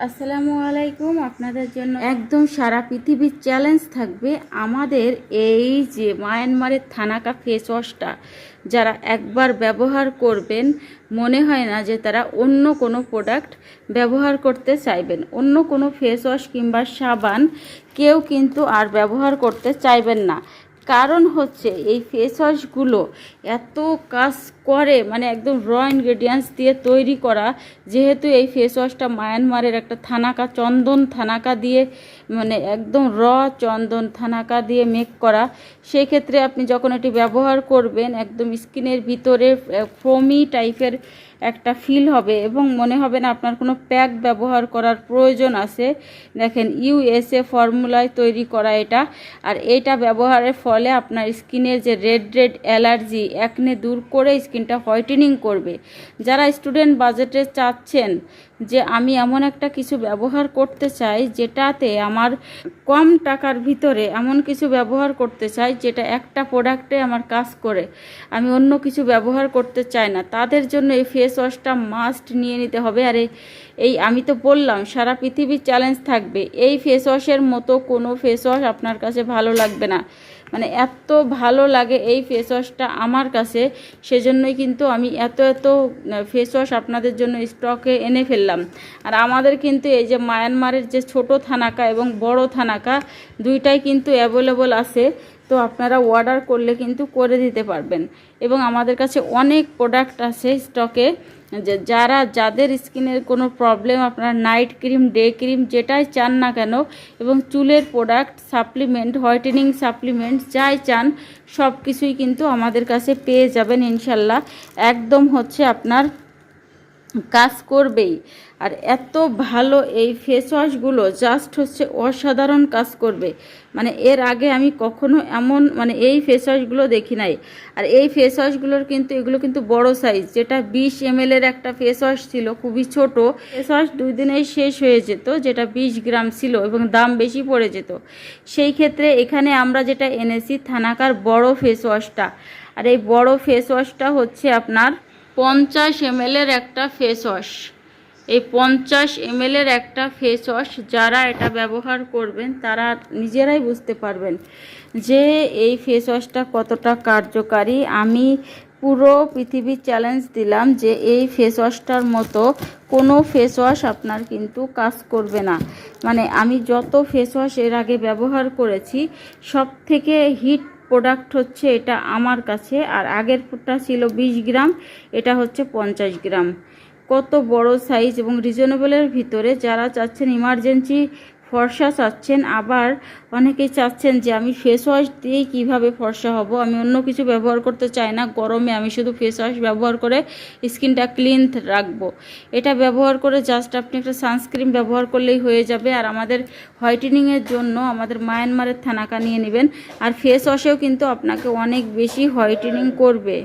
আসসালামু আলাইকুম। আপনাদের জন্য একদম সারা পৃথিবীর চ্যালেঞ্জ থাকবে আমাদের এই যে মায়ানমারের থানাকা ফেস ওয়াশটা যারা একবার ব্যবহার করবেন, মনে হয় না যে তারা অন্য কোনো প্রোডাক্ট ব্যবহার করতে চাইবেন। অন্য কোনো ফেস ওয়াশ কিংবা সাবান কেউ কিন্তু আর ব্যবহার করতে চাইবেন না। কারণ হচ্ছে এই ফেস ওয়াশগুলো এত কাজ করে মানে একদম র ইনগ্রেডিয়েন্টস দিয়ে তৈরি করা, যেহেতু এই ফেস ওয়াশটা মায়ানমারের একটা থানাকা, চন্দন থানাকা দিয়ে মানে একদম র চন্দন থানাকা দিয়ে মেক করা সেই ক্ষেত্রে আপনি যখন এটি ব্যবহার করবেন, একদম স্কিনের ভিতরে ফোমি টাইপের একটা ফিল হবে এবং মনে হবে না আপনার কোনো প্যাক ব্যবহার করার প্রয়োজন আছে। দেখেন ইউএসএ ফর্মুলায় তৈরি করা এটা। আর এটা ব্যবহারের ফলে আপনার স্কিনের যে রেড রেড অ্যালার্জি একনে দূর করে স্কিনটা হোয়াইটেনিং করবে। যারা স্টুডেন্ট বাজেটে চাচ্ছেন যে আমি এমন একটা কিছু ব্যবহার করতে চাই যেটাতে আমার কম টাকার ভিতরে এমন কিছু ব্যবহার করতে চাই যেটা একটা প্রোডাক্টে আমার কাজ করে। আমি অন্য কিছু ব্যবহার করতে চাই না। তাদের জন্য এই ফেস ওয়াশটা মাস্ট নিয়ে নিতে হবে। আর এই- আমি তো বললাম, সারা পৃথিবীর চ্যালেঞ্জ থাকবে। এই ফেস ওয়াশের মতো কোনো ফেস ওয়াশ আপনার কাছে ভালো লাগবে না। মানে এত ভালো লাগে এই ফেস ওয়াশটা আমার কাছে, সেজন্যই কিন্তু আমি এত এত ফেস ওয়াশ আপনাদের জন্য স্টকে এনে ফেললাম। আর আমাদের কিন্তু এই যে মায়ানমারের যে ছোট থানাকা এবং বড় থানাকা, দুইটাই কিন্তু অ্যাভেলেবল আছে। তো আপনারা অর্ডার করলে কিন্তু করে দিতে পারবেন। এবং আমাদের কাছে অনেক প্রোডাক্ট আছে স্টকে যারা, যাদের স্কিনের কোনো প্রবলেম আপনারা নাইট ক্রিম ডে ক্রিম যেটাই চান না কেন, এবং চুলের প্রোডাক্ট সাপ্লিমেন্ট হোয়াইটেনিং সাপ্লিমেন্ট যাই চান সব কিছুই কিন্তু আমাদের কাছে পেয়ে যাবেন ইনশাল্লাহ। একদম হচ্ছে আপনার কাজ করবেই। আর এত ভালো এই ফেস ওয়াশগুলো জাস্ট হচ্ছে অসাধারণ কাজ করবে। মানে এর আগে আমি কখনো এমন মানে এই ফেস ওয়াশগুলো দেখি নাই। আর এই ফেস ওয়াশগুলোর কিন্তু এগুলো কিন্তু বড় সাইজ যেটা বিশ এম এর একটা ফেস ওয়াশ ছিল, খুবই ছোট। ফেস ওয়াশ দুই দিনেই শেষ হয়ে যেত, যেটা বিশ গ্রাম ছিল এবং দাম বেশি পড়ে যেত। সেই ক্ষেত্রে এখানে আমরা যেটা এনেছি থানাকার বড় ফেস ওয়াশটা আর এই বড় ফেস ওয়াশটা হচ্ছে আপনার পঞ্চাশ এমএলের একটা ফেস ওয়াশ এই পঞ্চাশ এমএলের একটা ফেস ওয়াশ যারা এটা ব্যবহার করবেন, তারা নিজেরাই বুঝতে পারবেন যে এই ফেস ওয়াশটা কতটা কার্যকারী। আমি পুরো পৃথিবীর চ্যালেঞ্জ দিলাম যে এই ফেস ওয়াশটার মতো কোনো ফেস ওয়াশ আপনার কিন্তু কাজ করবে না। মানে আমি যত ফেস ওয়াশ এর আগে ব্যবহার করেছি সব থেকে হিট প্রোডাক্ট হচ্ছে এটা আমার কাছে, আর আগেরটা ছিল বিশ গ্রাম, এটা হচ্ছে পঞ্চাশ গ্রাম। কত বড় সাইজ এবং রিজনেবলের ভিতরে যারা চাচ্ছেন ইমার্জেন্সি ফর্সা চাচ্ছেন, আবার অনেকেই চাচ্ছেন যে আমি ফেস ওয়াশ দিয়েই কীভাবে ফর্সা হব। আমি অন্য কিছু ব্যবহার করতে চাই না, গরমে আমি শুধু ফেস ওয়াশ ব্যবহার করে স্কিনটা ক্লিন রাখব। এটা ব্যবহার করে জাস্ট আপনি একটা সানস্ক্রিন ব্যবহার করলেই হয়ে যাবে। আর আমাদের হোয়াইটেনিংয়ের জন্য আমাদের মায়ানমারের থানাকা নিয়ে নেবেন। আর ফেস ওয়াশেও কিন্তু আপনাকে অনেক বেশি হোয়াইটেনিং করবে।